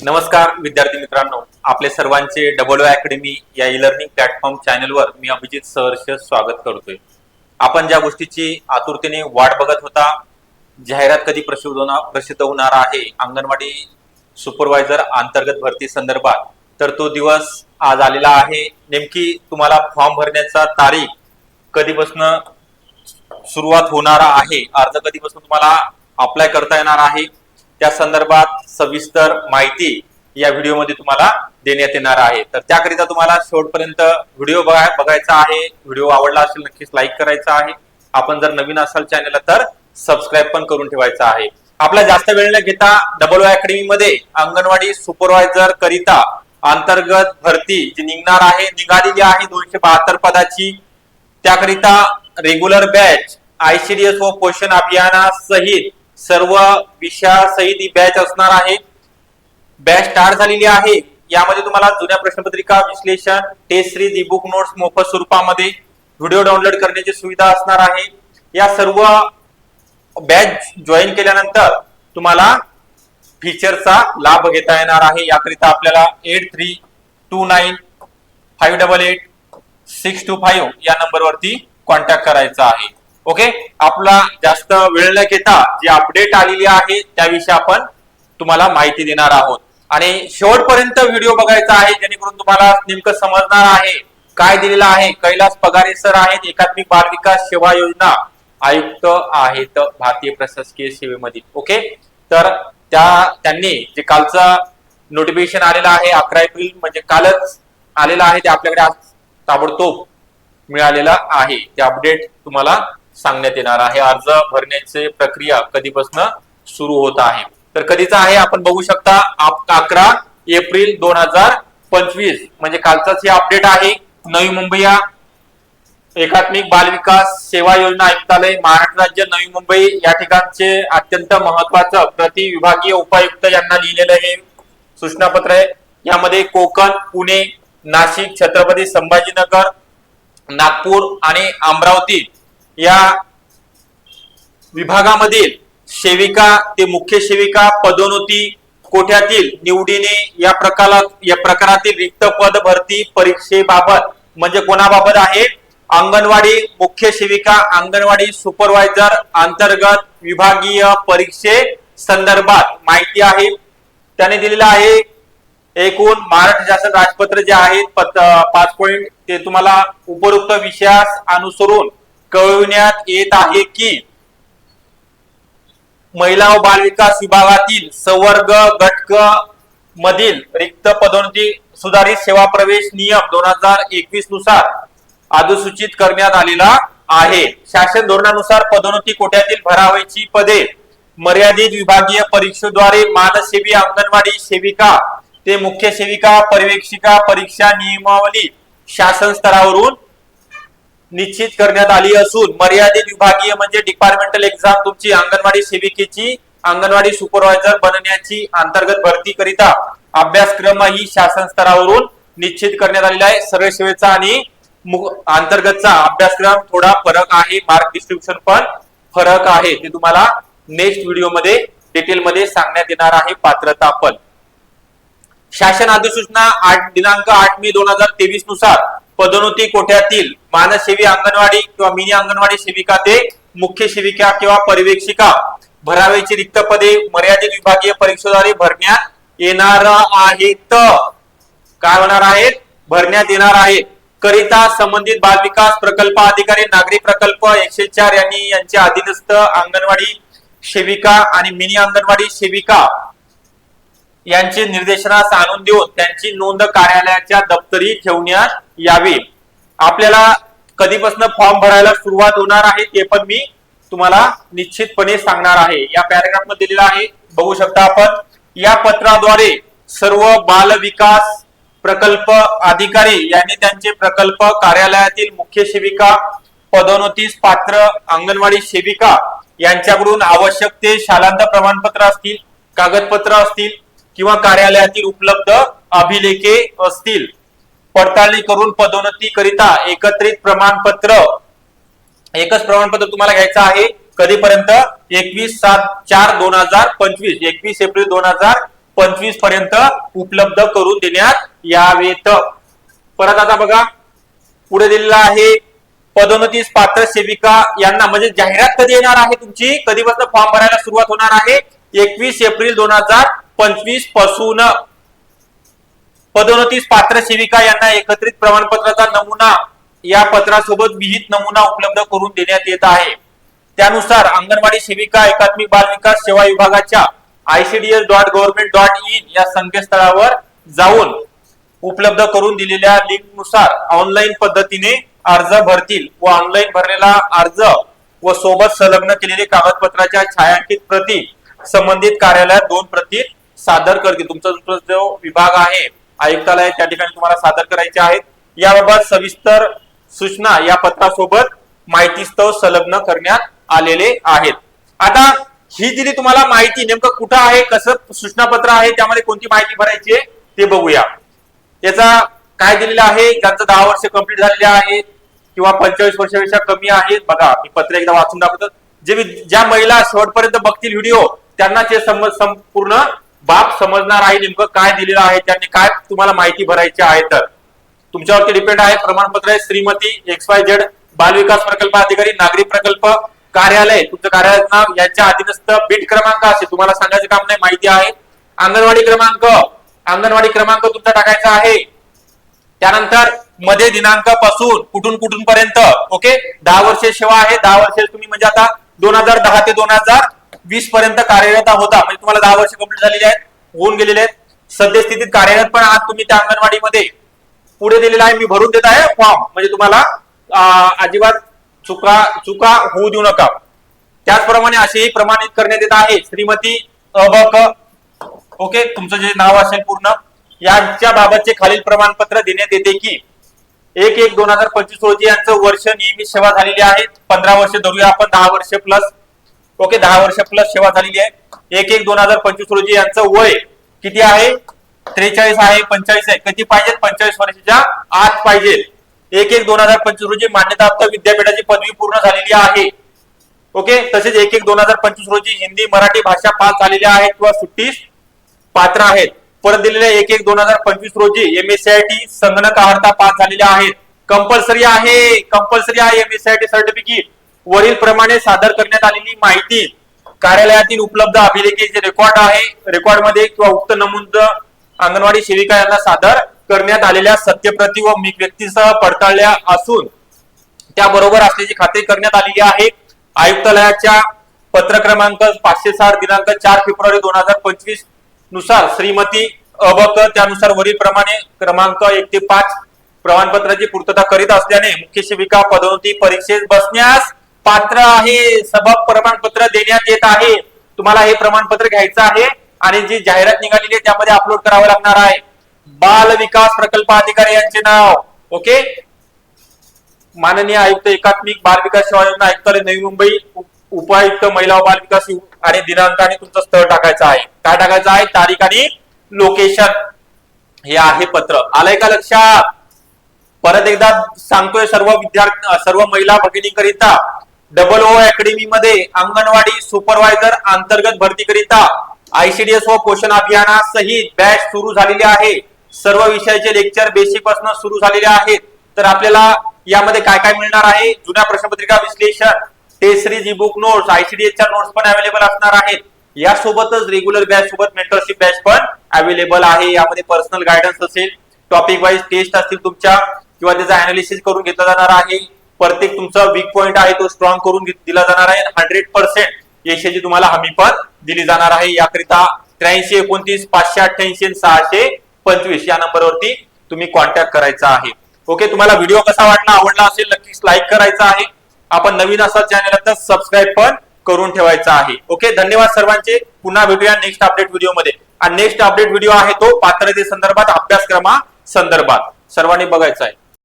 नमस्कार विद्यार्थी मित्रांनो. आपले सर्वांचे डबल अकॅडमी या ई लर्निंग प्लॅटफॉर्म चॅनलवर मी अभिजित सहर्ष स्वागत करतोय. आपण ज्या गोष्टीची आतुरतेने वाट बघत होता जाहिरात कधी प्रसिद्ध प्रसिद्ध होणार आहे अंगणवाडी सुपरवायझर अंतर्गत भरती संदर्भात तर तो दिवस आज आलेला आहे. नेमकी तुम्हाला फॉर्म भरण्याचा तारीख कधीपासून सुरुवात होणार आहे? अर्ज कधीपासून तुम्हाला अप्लाय करता येणार आहे? त्या संदर्भात सविस्तर माहिती या व्हिडिओमध्ये तुम्हाला देण्यात येणार आहे. तर त्याकरिता तुम्हाला शेवटपर्यंत व्हिडिओ बघाय बघायचा आहे. व्हिडिओ आवडला असेल नक्कीच लाईक करायचा आहे. आपण जर नवीन असाल चॅनलला तर सबस्क्राईब पण करून ठेवायचा आहे. आपला जास्त वेळ न घेता डबल अकॅडमी मध्ये अंगणवाडी सुपरवायझर करिता अंतर्गत भरती जी निघणार आहे निघालेली आहे दोनशे बहात्तर पदाची. त्याकरिता रेग्युलर बॅच आयसीडीएस व पोषण अभियानासहित सर्व विषयासहित ही बॅच असणार आहे. बॅच स्टार्ट झालेली आहे. यामध्ये तुम्हाला जुन्या प्रश्नपत्रिका विश्लेषण test series e book notes मोफत स्वरूपामध्ये व्हिडिओ डाउनलोड करण्याची सुविधा असणार आहे. या सर्व बॅच जॉईन केल्यानंतर तुम्हाला फीचरचा लाभ घेता येणार आहे. याकरिता आपल्याला eight three two nine five double eight six two five या नंबरवरती कॉन्टॅक्ट करायचा आहे. ओके आपला जास्त वेळ न घेता जी अपडेट आलेली आहे त्याविषयी आपण तुम्हाला माहिती देणार आहोत. आणि शेवटपर्यंत व्हिडिओ बघायचा आहे जेणेकरून तुम्हाला नेमकं समजणार आहे काय दिलेलं आहे कैलास पगारे सर आहेत एकात्मिक बाल विकास सेवा योजना आयुक्त आहेत भारतीय प्रशासकीय सेवेमधील. ओके तर त्या त्यांनी जे कालचं नोटिफिकेशन आलेलं आहे अकरा एप्रिल म्हणजे कालच आलेलं आहे ते आपल्याकडे आज ताबडतोब मिळालेला आहे. ते अपडेट तुम्हाला सांगण्यात येणार आहे. अर्ज भरण्याची प्रक्रिया कधीपासून सुरू होत आहे? तर कधीचा आहे? आपण बघू शकता अकरा एप्रिल दोन हजार पंचवीस. म्हणजे कालचाच हे अपडेट आहे. नवी मुंबई या एकात्मिक बाल विकास सेवा योजना आयुक्तालय महाराष्ट्र राज्य नवी मुंबई या ठिकाणचे अत्यंत महत्वाचं प्रति विभागीय उपायुक्त यांना लिहिलेलं हे सूचनापत्र आहे. यामध्ये कोकण पुणे नाशिक छत्रपती संभाजीनगर नागपूर आणि अमरावती या विभागामधील सेविका ते मुख्य सेविका पदोन्नती कोठ्यातील निवडीने या प्रकारात या प्रकारातील रिक्त पद भरती परीक्षेबाबत म्हणजे कोणाबाबत आहे? अंगणवाडी मुख्य सेविका अंगणवाडी सुपरवायझर अंतर्गत विभागीय परीक्षे संदर्भात माहिती आहे. त्याने दिलेलं आहे. एकूण महाराष्ट्र शासन राजपत्र जे आहेत पत- पाच पॉइंट ते तुम्हाला उपरोक्त विषयास अनुसरून कळविण्यात येत आहे की महिला व बालविकास विभागातील संवर्ग घटक मधील रिक्त पदोन्नती सुधारित सेवा प्रवेश नियम दोन हजार एकवीसनुसार अधिसूचित करण्यात आलेला आहे. शासन धोरणानुसार पदोन्नती कोट्यातील भरावयाची पदे मर्यादित विभागीय परीक्षेद्वारे मानसेवी अंगणवाडी सेविका ते मुख्य सेविका पर्यवेक्षिका परीक्षा नियमावली शासन स्तरावरून निश्चित करण्यात आली असून मर्यादित विभागीय म्हणजे डिपार्टमेंटल एक्झाम तुमची अंगणवाडी सेविकेची अंगणवाडी सुपरवायझर बनण्याची अंतर्गत भरती करिता अभ्यासक्रम ही शासन स्तरावरून निश्चित करण्यात आलेला आहे. सरळ सेवेचा आणि अंतर्गतचा अभ्यासक्रम थोडा फरक आहे मार्क डिस्ट्रीब्युशन पण फरक आहे. ते तुम्हाला नेक्स्ट व्हिडिओमध्ये डिटेल मध्ये सांगण्यात येणार आहे पात्रता पण. शासन अधिसूचना आठ दिनांक आठ मे दोन हजार तेवीसनुसार पदोन्नती कोठ्यातील मानसेवी अंगणवाडी किंवा मिनी अंगणवाडी सेविका ते मुख्य सेविका किंवा पर्यवेक्षिका भरावेची रिक्त पदे मर्यादित विभागीय परीक्षेद्वारे भरण्यात येणार आहेत. काय होणार आहेत? भरण्यात येणार आहे करिता संबंधित बाल विकास प्रकल्प अधिकारी नागरी प्रकल्प एकशे चार यांनी यांच्या अधीनस्थ अंगणवाडी सेविका आणि मिनी अंगणवाडी सेविका यांचे निर्देशनास आणून देऊन त्यांची नोंद कार्यालयाच्या दप्तरी ठेवण्यात यावी. आपल्याला कधीपासून फॉर्म भरायला सुरुवात होणार आहे ते पण मी तुम्हाला निश्चितपणे सांगणार आहे. या पॅराग्राफमध्ये दिलेलं आहे बघू शकता आपण. या पत्राद्वारे सर्व बाल विकास प्रकल्प अधिकारी यांनी त्यांचे प्रकल्प कार्यालयातील मुख्य सेविका पदोन्नतीस पात्र अंगणवाडी सेविका यांच्याकडून आवश्यक ते शालांत प्रमाणपत्र असतील कागदपत्र असतील किंवा कार्यालयातील उपलब्ध अभिलेखे असतील. पडताळणी करून पदोन्नती करिता एकत्रित प्रमाणपत्र. एकच प्रमाणपत्र तुम्हाला घ्यायचं आहे. कधीपर्यंत? एकवीस सात चार दोन हजार पंचवीस. एकवीस एप्रिल दोन हजार पंचवीसपर्यंत उपलब्ध करून देण्यात यावेत. परत आता बघा पुढे दिलेला आहे पदोन्नतीस पात्र सेविका यांना म्हणजे जाहिरात कधी येणार आहे तुमची? कधीपासून फॉर्म भरायला सुरुवात होणार आहे? एकवीस एप्रिल दोन हजार पंचवीसपासून. पदोन्नतीस पात्र सेविका यांना एकत्रित प्रमाणपत्राचा नमुना या पत्रासोबत विहित नमुना उपलब्ध करून देण्यात येत आहे. त्यानुसार अंगणवाडी सेविका एकात्मिक बाल विकास सेवा विभागाच्या ICDS dot government dot in या संकेतस्थळावर जाऊन उपलब्ध करून दिलेल्या लिंकनुसार ऑनलाईन पद्धतीने अर्ज भरतील व ऑनलाईन भरलेला अर्ज व सोबत संलग्न केलेले कागदपत्राच्या छायांकित प्रती संबंधित कार्यालयात दोन प्रती सादर करतील. तुमचा जो जो विभाग आहे आयुक्तालय त्या ठिकाणी तुम्हाला सादर करायचे आहेत. याबाबत सविस्तर सूचना या पत्रासोबत माहितीस्तव संलग्न करण्यात आलेले आहेत. आता ही दिली तुम्हाला माहिती नेमकं कुठं आहे कसं सूचनापत्र आहे त्यामध्ये कोणती माहिती भरायची आहे ते बघूया. याचा काय दिलेलं आहे ज्यांचं दहा वर्ष कंप्लीट झालेले आहेत किंवा पंचेचाळीस वर्षापेक्षा कमी आहेत बघा मी पत्र एकदा वाचून दाखवतो. जे ज्या महिला शेवटपर्यंत बघतील व्हिडिओ त्यांना ते सम- संपूर्ण बाप समजणार आहे नेमकं काय दिलेलं आहे त्यांनी काय तुम्हाला माहिती भरायची आहे तर. तुमच्यावरती डिपेंड आहे प्रमाणपत्र आहे श्रीमती एक्स वाय झेड बाल विकास प्रकल्प अधिकारी नागरी प्रकल्प कार्यालय. तुमचं कार्यालयाचं नाव याच्या अधीनस्थ बीट क्रमांक असेल. तुम्हाला सांगायचं काम नाही माहिती आहे. अंगणवाडी क्रमांक. अंगणवाडी क्रमांक तुमचा टाकायचा आहे. त्यानंतरमध्ये दिनांकपासून कुठून कुठून पर्यंत ओके? दहा वर्ष सेवा आहे. दहा वर्ष तुम्ही म्हणजे आता दोन हजार दहा ते दोन हजार वीस पर्यंत कार्यरत होता म्हणजे तुम्हाला दहा वर्ष कंप्लीट झालेली आहेत होऊन गेलेले आहेत. सद्यस्थितीत कार्यरत पण आज तुम्ही त्या अंगणवाडीमध्ये. पुढे दिलेला आहे मी भरून देत आहे फॉर्म म्हणजे तुम्हाला अजिबात चुका चुका होऊ देऊ नका. त्याचप्रमाणे असेही प्रमाणित करण्यात येत आहे. श्रीमती अबक ओके तुमचं जे नाव असेल पूर्ण यांच्या बाबतचे खालील प्रमाणपत्र देण्यात येते की एक एक दोन हजार पंचवीस रोजी यांचं वर्ष नियमित सेवा झालेली आहे. पंधरा वर्ष धरूया आपण दहा वर्ष प्लस ओके दहा वर्ष प्लस सेवा झालेली आहे. एक एक दोन हजार पंचवीस रोजी यांचं वय किती आहे? त्रेचाळीस आहे पंचाळीस आहे. किती पाहिजे? पंचाळीस वर्षाच्या आत पाहिजे. एक एक दोन हजार पंचवीस रोजी मान्यताप्राप्त विद्यापीठाची पदवी पूर्ण झालेली आहे. ओके तसेच एक एक दोन हजार पंचवीस रोजी हिंदी मराठी भाषा पास झालेल्या आहेत किंवा सुट्टीस पात्र आहेत. परत दिलेल्या एक एक दोन हजार पंचवीस रोजी M S C I T संगणक आहारता पास झालेल्या आहेत. कंपल्सरी आहे कंपल्सरी आहे M S C I T certificate वरील प्रमाणे सादर करण्यात आलेली माहिती कार्यालयातील उपलब्ध अभिलेखेचे रेकॉर्ड आहे रेकॉर्डमध्ये किंवा उक्त नमूद अंगणवाडी सेविका यांना सादर करण्यात आलेल्या सत्यप्रती व व्यक्तीसह पडताळल्या असून त्याबरोबर असल्याची खात्री करण्यात आलेली आहे. आयुक्तालयाच्या पत्र क्रमांक पाचशे साठ दिनांक चार फेब्रुवारी दोन हजार पंचवीसनुसार श्रीमती अबक त्यानुसार वरील प्रमाणे क्रमांक एक ते पाच प्रमाणपत्राची पूर्तता करीत असल्याने मुख्य सेविका पदोन्नती परीक्षेत बसण्यास पात्र आहे सभा प्रमाणपत्र देण्यात येत आहे. तुम्हाला हे प्रमाणपत्र घ्यायचं आहे आणि जी जाहिरात निघालेली आहे त्यामध्ये अपलोड करावं लागणार आहे. बाल विकास प्रकल्प अधिकारी यांचे नाव. ओके? माननीय आयुक्त एकात्मिक बाल विकास सेवा योजना आयुक्तालय नवी मुंबई. उपायुक्त महिला बाल विकास आणि दिनांक आणि तुमचं स्थळ टाकायचं आहे. काय टाकायचं आहे? तारीख आणि लोकेशन हे आहे पत्र. आलंय का लक्षात? परत एकदा सांगतोय सर्व विद्यार्थी सर्व महिला भगिनीकरिता डबल ओ अकॅडमी मध्ये अंगणवाडी सुपरवायझर अंतर्गत भरतीकरिता आयसीडीएस व पोषण अभियानासहित बॅच सुरू झालेली आहे. सर्व विषयाचे लेक्चर बेसिकपासून सुरू झालेले आहेत. तर आपल्याला यामध्ये काय काय मिळणार आहे? जुन्या प्रश्नपत्रिका विश्लेषण test series e book notes ICDS च्या नोट्स पण अवेलेबल असणार आहेत. यासोबतच रेग्युलर बॅच सोबत मेंटरशिप बॅच पण अवेलेबल आहे. यामध्ये पर्सनल गायडन्स असेल टॉपिक वाईज टेस्ट असतील तुमच्या किंवा त्याचा अनालिसिस करून घेतला जाणार आहे. प्रत्येक तुमचा वीक पॉईंट आहे तो स्ट्रॉंग करून दिला जाणार आहे. हंड्रेड पर्सेंट यशाची तुम्हाला हमी पण दिली जाणार आहे. याकरिता त्र्याऐंशी एकोणतीस पाचशे अठ्ठ्याऐंशी सहाशे पंचवीस या नंबरवरती तुम्ही कॉन्टॅक्ट करायचा आहे. ओके तुम्हाला व्हिडिओ कसा वाटला आवडला असेल नक्कीच लाईक करायचा आहे. आपण नवीन असाल चॅनल तर सबस्क्राईब पण करून ठेवायचा आहे. ओके धन्यवाद सर्वांचे. पुन्हा भेटूया नेक्स्ट अपडेट व्हिडिओमध्ये. आणि नेक्स्ट अपडेट व्हिडिओ आहे तो पात्रते संदर्भात अभ्यासक्रमा संदर्भात. सर्वांनी बघायचा आहे.